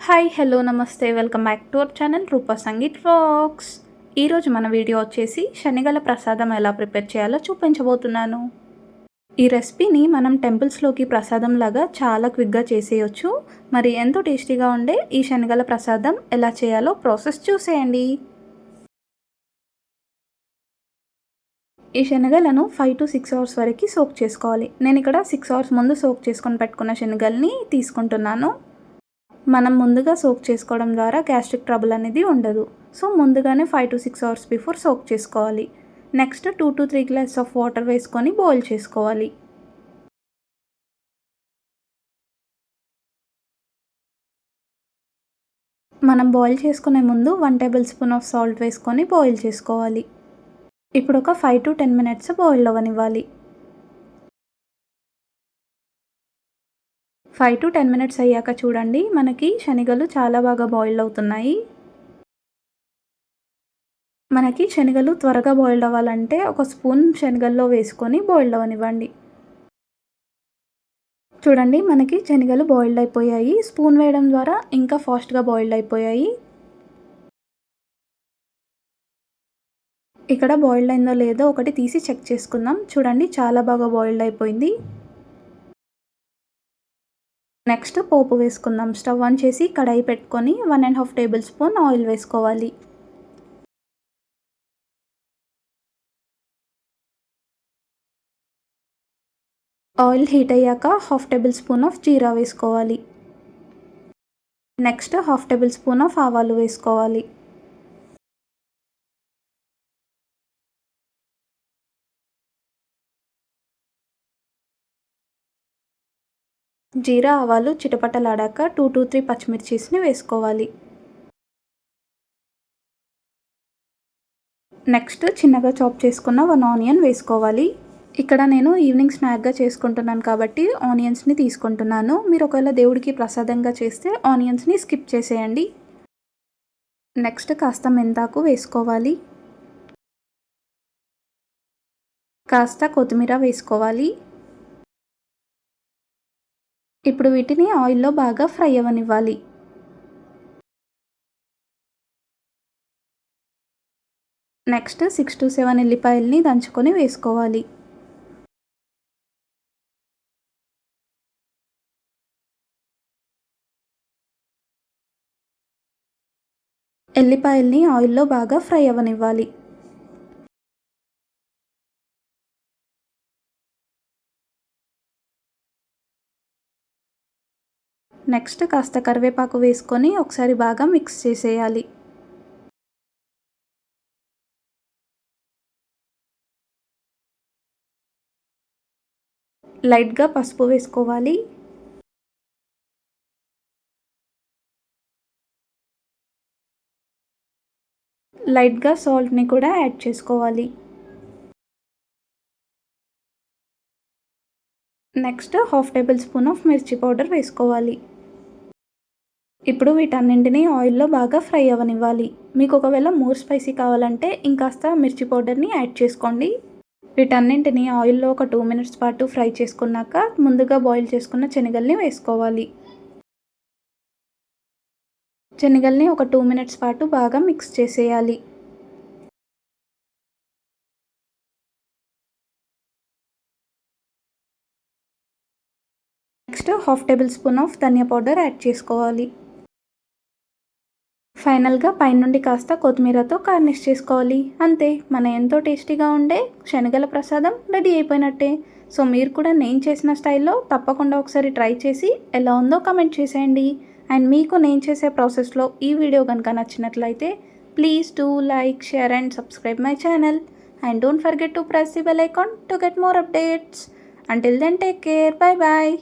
Hi hello నమస్తే welcome back to our channel Rupa Sangeet wax ఈరోజు మన video వచ్చేసి శనిగల ప్రసాదం ఎలా ప్రిపేర్ చేయాలో చూపించబోతున్నాను. ఈ రెసిపీని మనం టెంపుల్స్లోకి ప్రసాదం లాగా చాలా క్విక్గా చేసేయచ్చు. మరి ఎంతో టేస్టీగా ఉండే ఈ శనగల ప్రసాదం ఎలా చేయాలో ప్రాసెస్ చూసేయండి. ఈ శనగలను ఫైవ్ టు సిక్స్ అవర్స్ వరకు సోక్ చేసుకోవాలి. నేను ఇక్కడ సిక్స్ అవర్స్ ముందు సోక్ చేసుకొని పెట్టుకున్న శనగల్ని తీసుకుంటున్నాను. మనం ముందుగా సోక్ చేసుకోవడం ద్వారా గ్యాస్ట్రిక్ ట్రబుల్ అనేది ఉండదు. సో ముందుగానే five to six hours before soak చేసుకోవాలి. Next two to three glass of water వేసుకొని బాయిల్ చేసుకోవాలి. మనం బాయిల్ చేసుకునే ముందు one table spoon of salt వేసుకొని బాయిల్ చేసుకోవాలి. ఇప్పుడు ఒక five to ten minutes boil అవ్వనివ్వాలి. Five to ten minutes అయ్యాక చూడండి మనకి శనగలు చాలా బాగా బాయిల్ అవుతున్నాయి. మనకి శనగలు త్వరగా బాయిల్డ్ అవ్వాలంటే ఒక స్పూన్ శనగల్లో వేసుకొని బాయిల్డ్ అవ్వనివ్వండి చూడండి మనకి శనగలు బాయిల్డ్ అయిపోయాయి. స్పూన్ వేయడం ద్వారా ఇంకా ఫాస్ట్గా బాయిల్డ్ అయిపోయాయి. ఇక్కడ బాయిల్డ్ అయిందో లేదో ఒకటి తీసి చెక్ చేసుకుందాం. చూడండి చాలా బాగా బాయిల్డ్ అయిపోయింది. నెక్స్ట్ పోపు వేసుకుందాం. స్టవ్ ఆన్ చేసి కడాయి పెట్టుకొని one and half table spoon oil వేసుకోవాలి. ఆయిల్ హీట్ అయ్యాక హాఫ్ టేబుల్ స్పూన్ ఆఫ్ జీరా వేసుకోవాలి. Next half table spoon of ఆవాలు వేసుకోవాలి. జీరా ఆవాలు చిటపటలాడాక టూ టూ త్రీ పచ్చిమిర్చీస్ని వేసుకోవాలి. నెక్స్ట్ చిన్నగా చాప్ చేసుకున్న వన్ ఆనియన్ వేసుకోవాలి. ఇక్కడ నేను ఈవినింగ్ స్నాక్గా చేసుకుంటున్నాను కాబట్టి ఆనియన్స్ని తీసుకుంటున్నాను. మీరు ఒకవేళ దేవుడికి ప్రసాదంగా చేస్తే ఆనియన్స్ని స్కిప్ చేసేయండి. నెక్స్ట్ కాస్త మెంతాకు వేసుకోవాలి. కాస్త కొత్తిమీర వేసుకోవాలి. ఇప్పుడు వీటిని ఆయిల్లో బాగా ఫ్రై అవ్వనివ్వాలి నెక్స్ట్ సిక్స్ టు సెవెన్ ఎల్లిపాయల్ని దంచుకొని వేసుకోవాలి. ఎల్లిపాయల్ని ఆయిల్లో బాగా ఫ్రై అవ్వనివ్వాలి నెక్స్ట్ కాస్త కరివేపాకు వేసుకొని ఒకసారి బాగా మిక్స్ చేసేయాలి. లైట్గా పసుపు వేసుకోవాలి. లైట్గా సాల్ట్ని కూడా యాడ్ చేసుకోవాలి. Next half table spoon of మిర్చి పౌడర్ వేసుకోవాలి. ఇప్పుడు వీటన్నింటినీ ఆయిల్లో బాగా ఫ్రై అవ్వనివ్వాలి మీకు ఒకవేళ మోర్ స్పైసీ కావాలంటే ఇంకాస్త మిర్చి పౌడర్ని యాడ్ చేసుకోండి. వీటన్నింటినీ ఆయిల్లో ఒక టూ మినిట్స్ పాటు ఫ్రై చేసుకున్నాక ముందుగా బాయిల్ చేసుకున్న శనగల్ని వేసుకోవాలి. శనగల్ని ఒక టూ మినిట్స్ పాటు బాగా మిక్స్ చేసేయాలి. Next half table spoon of dhaniya powder add చేసుకోవాలి. ఫైనల్గా పైనుండి కాస్త కొత్తిమీరతో గార్నిష్ చేసుకోవాలి. అంతే మన ఎంతో టేస్టీగా ఉండే శనగల ప్రసాదం రెడీ అయిపోయినట్టే. సో మీరు కూడా నేను చేసిన స్టైల్లో తప్పకుండా ఒకసారి ట్రై చేసి ఎలా ఉందో కమెంట్ చేసేయండి. అండ్ మీకు నేను చేసే ప్రాసెస్లో ఈ వీడియో కనుక నచ్చినట్లయితే please do like share and subscribe my channel. And don't forget to press the bell icon to get more updates. Until then take care bye bye.